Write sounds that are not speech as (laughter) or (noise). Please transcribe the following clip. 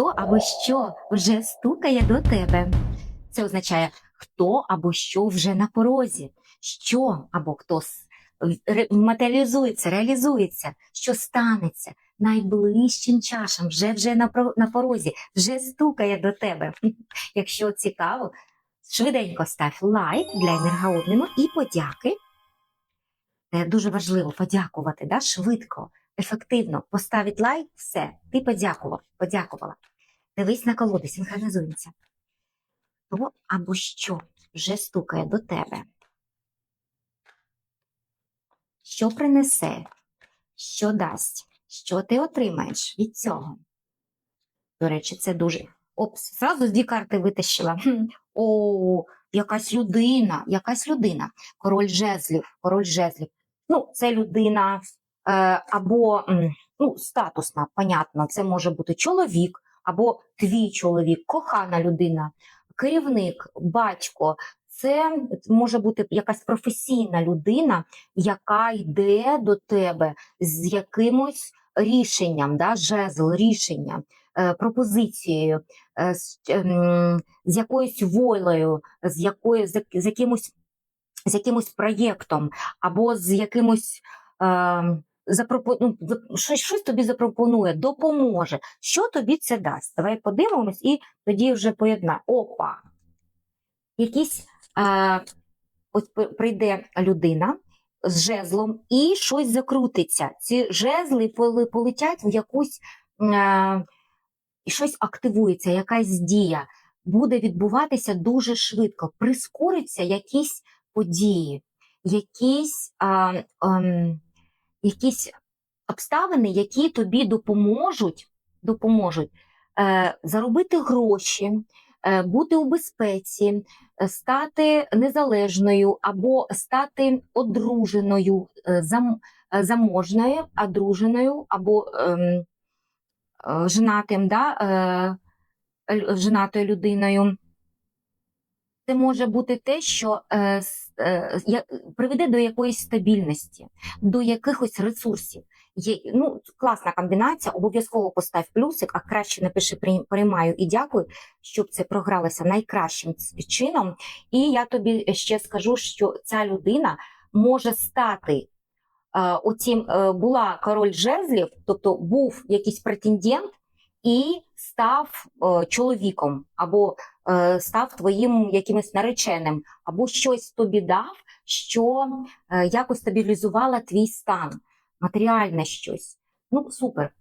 хто або що вже стукає до тебе. Це означає, хто або що вже на порозі, що або хто матеріалізується, реалізується, що станеться найближчим часом, вже вже на, порозі, вже стукає до тебе. (laughs) Якщо цікаво, швиденько став лайк для енергообміну і подяки. Дуже важливо подякувати, да? швидко, ефективно. Поставить лайк, все, ти подякував, подякувала. Дивись на колоди, синхронізуємося. Хто або що вже стукає до тебе? Що принесе? Що дасть? Що ти отримаєш від цього? До речі, це дуже. Опс, зразу дві карти витащила. О, якась людина, якась людина. Король жезлів, король жезлів. Ну, це людина е, або ну, статусна, понятно, це може бути чоловік, або твій чоловік, кохана людина, керівник, батько. Це може бути якась професійна людина, яка йде до тебе з якимось рішенням, да, жезл, рішення, е, пропозицією, е, з, ем, з якоюсь волею, з, якою, з, якимось з якимось проєктом або з якимось е, запропо... ну, щось, щось тобі запропонує, допоможе. Що тобі це дасть? Давай подивимось і тоді вже поєднаємо. Опа! Якісь е, при- прийде людина з жезлом і щось закрутиться. Ці жезли полетять в якусь е, щось активується, якась дія. Буде відбуватися дуже швидко, прискориться якісь події, якісь, а, ем, якісь обставини, які тобі допоможуть, допоможуть е, заробити гроші, е, бути у безпеці, е, стати незалежною або стати одруженою, е, зам, е, заможною, одруженою або ем, е, женатим, да, е, женатою людиною. Це може бути те, що е, е, приведе до якоїсь стабільності, до якихось ресурсів. Є, ну, класна комбінація, обов'язково постав плюсик, а краще напиши приймаю і дякую, щоб це програлося найкращим чином. І я тобі ще скажу, що ця людина може стати е, оцім, е, була король жезлів, тобто був якийсь претендент і став е, чоловіком, або е, став твоїм якимось нареченим, або щось тобі дав, що е, якось стабілізувало твій стан, матеріальне щось. Ну, супер.